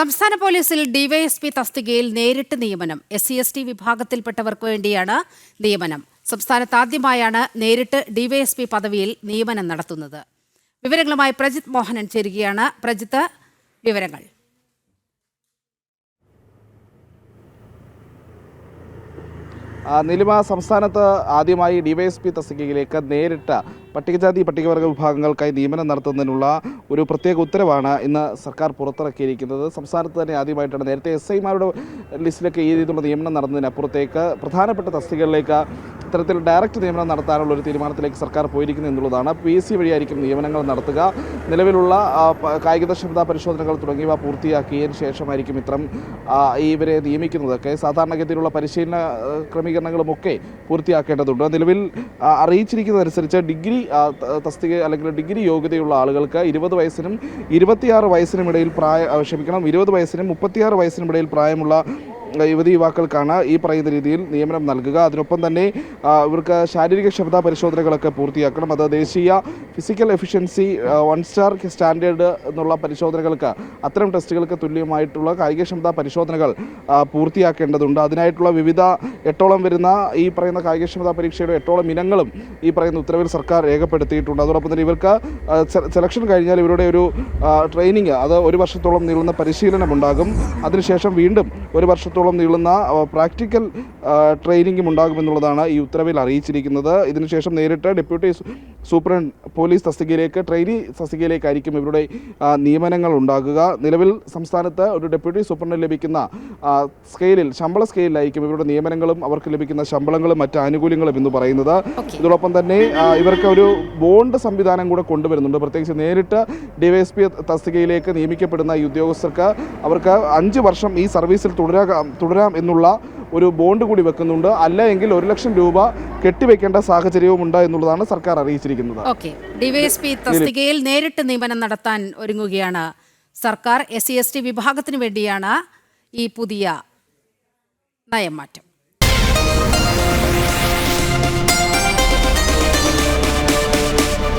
സംസ്ഥാന പോലീസിൽ ഡിവൈഎസ്പി തസ്തികയിൽ നേരിട്ട് നിയമനം. എസ് സി എസ് ടി വിഭാഗത്തിൽപ്പെട്ടവർക്ക് വേണ്ടിയാണ് നിയമനം. സംസ്ഥാനത്ത് ആദ്യമായാണ് നേരിട്ട് ഡിവൈഎസ്പി പദവിയിൽ നിയമനം നടത്തുന്നത്. വിവരങ്ങളുമായി പ്രജിത് മോഹനൻ ചേരുകയാണ്. പ്രജിത്ത് വിവരങ്ങൾ. നിലിമ സംസ്ഥാനത്ത് ആദ്യമായി ഡിവൈഎസ്പി തസ്തികയിലേക്ക് നേരിട്ട് പട്ടികജാതി പട്ടികവർഗ വിഭാഗങ്ങൾക്കായി നിയമനം നടത്തുന്നതിനുള്ള ഒരു പ്രത്യേക ഉത്തരവാണ് ഇന്ന് സർക്കാർ പുറത്തിറക്കിയിരിക്കുന്നത്. സംസ്ഥാനത്ത് തന്നെ ആദ്യമായിട്ടാണ് നേരത്തെ എസ് ഐമാരുടെ ലിസ്റ്റിലൊക്കെ ഈ രീതിയിലുള്ള നിയമനം നടന്നതിനപ്പുറത്തേക്ക് പ്രധാനപ്പെട്ട തസ്തികകളിലേക്ക് ഇത്തരത്തിൽ ഡയറക്റ്റ് നിയമനം നടത്താനുള്ള ഒരു തീരുമാനത്തിലേക്ക് സർക്കാർ പോയിരിക്കുന്നു എന്നുള്ളതാണ്. പി എസ് സി വഴിയായിരിക്കും നിയമനങ്ങൾ നടത്തുക. നിലവിലുള്ള കായികക്ഷമതാ പരിശോധനകൾ തുടങ്ങിയവ പൂർത്തിയാക്കിയതിന് ശേഷമായിരിക്കും ഇത്തരം ഇവരെ നിയമിക്കുന്നതൊക്കെ സാധാരണഗതിയിലുള്ള പരിശീലന ക്രമീകരണങ്ങളുമൊക്കെ പൂർത്തിയാക്കേണ്ടതുണ്ട്. നിലവിൽ അറിയിച്ചിരിക്കുന്നതനുസരിച്ച് ഡിഗ്രി തസ്തിക അല്ലെങ്കിൽ ഡിഗ്രി യോഗ്യതയുള്ള ആളുകൾക്ക് ഇരുപത് വയസ്സിനും ഇരുപത്തിയാറ് വയസ്സിനും ഇടയിൽ പ്രായ ക്ഷമിക്കണം ഇരുപത് വയസ്സിനും മുപ്പത്തിയാറ് വയസ്സിനും ഇടയിൽ പ്രായമുള്ള യുവതി യുവാക്കൾക്കാണ് ഈ പറയുന്ന രീതിയിൽ നിയമനം നൽകുക. അതിനൊപ്പം തന്നെ ഇവർക്ക് ശാരീരിക ക്ഷമതാ പരിശോധനകളൊക്കെ പൂർത്തിയാക്കണം. അത് ദേശീയ physical efficiency one star standard എന്നുള്ള പരിശോധനകൾക്ക് അത്തരം ടെസ്റ്റുകൾക്ക് തുല്യമായിട്ടുള്ള കായികക്ഷമതാ പരിശോധനകൾ പൂർത്തിയാക്കേണ്ടതുണ്ട്. അതിനായിട്ടുള്ള വിവിധ എട്ടോളം വരുന്ന ഈ പറയുന്ന കായികക്ഷമതാ പരീക്ഷയുടെ എട്ടോളം ഇനങ്ങളും ഈ പറയുന്ന ഉത്തരവിൽ സർക്കാർ രേഖപ്പെടുത്തിയിട്ടുണ്ട്. അതോടൊപ്പം തന്നെ ഇവർക്ക് സെലക്ഷൻ കഴിഞ്ഞാൽ ഇവരുടെ ഒരു ട്രെയിനിങ് അത് ഒരു വർഷത്തോളം നീളുന്ന പരിശീലനം ഉണ്ടാകും അതിനുശേഷം വീണ്ടും ഒരു വർഷത്തോളം നീളുന്ന പ്രാക്ടിക്കൽ ട്രെയിനിങ്ങും ഉണ്ടാകുമെന്നുള്ളതാണ് ഈ ഉത്തരവിൽ അറിയിച്ചിരിക്കുന്നത്. ഇതിനുശേഷം നേരിട്ട് ഡെപ്യൂട്ടി സൂപ്രണ്ട് പോലീസ് തസ്തികയിലേക്ക് ട്രെയിനി തസ്തികയിലേക്കായിരിക്കും ഇവരുടെ നിയമനങ്ങൾ ഉണ്ടാകുക. നിലവിൽ സംസ്ഥാനത്ത് ഒരു ഡെപ്യൂട്ടി സൂപ്രണ്ടിന് ലഭിക്കുന്ന സ്കെയിലിൽ ശമ്പള സ്കെയിലായിരിക്കും ഇവരുടെ നിയമനങ്ങളും അവർക്ക് ലഭിക്കുന്ന ശമ്പളങ്ങളും മറ്റ് ആനുകൂല്യങ്ങളും എന്ന് പറയുന്നത്. ഇതോടൊപ്പം തന്നെ ഇവർക്ക് ഒരു ബോണ്ട് സംവിധാനം കൂടെ കൊണ്ടുവരുന്നുണ്ട്. പ്രത്യേകിച്ച് നേരിട്ട് ഡിവൈഎസ്പി തസ്തികയിലേക്ക് നിയമിക്കപ്പെടുന്ന ഈ ഉദ്യോഗസ്ഥർക്ക് അവർക്ക് അഞ്ച് വർഷം ഈ സർവീസിൽ തുടരാ തുടരാം എന്നുള്ള ഒരു ബോണ്ട് കൂടി വെക്കുന്നുണ്ട്. അല്ല എങ്കിൽ ഒരു ലക്ഷം രൂപ കെട്ടിവെക്കേണ്ട സാഹചര്യവും ഉണ്ട് എന്നുള്ളതാണ് സർക്കാർ അറിയിച്ചിരിക്കുന്നത്. ഡിവൈഎസ്പി തസ്തികയിൽ നേരിട്ട് നിയമനം നടത്താൻ ഒരുങ്ങുകയാണ് സർക്കാർ. എസ് സി എസ് ടി വിഭാഗത്തിന് വേണ്ടിയാണ് ഈ പുതിയ നയം മാറ്റം.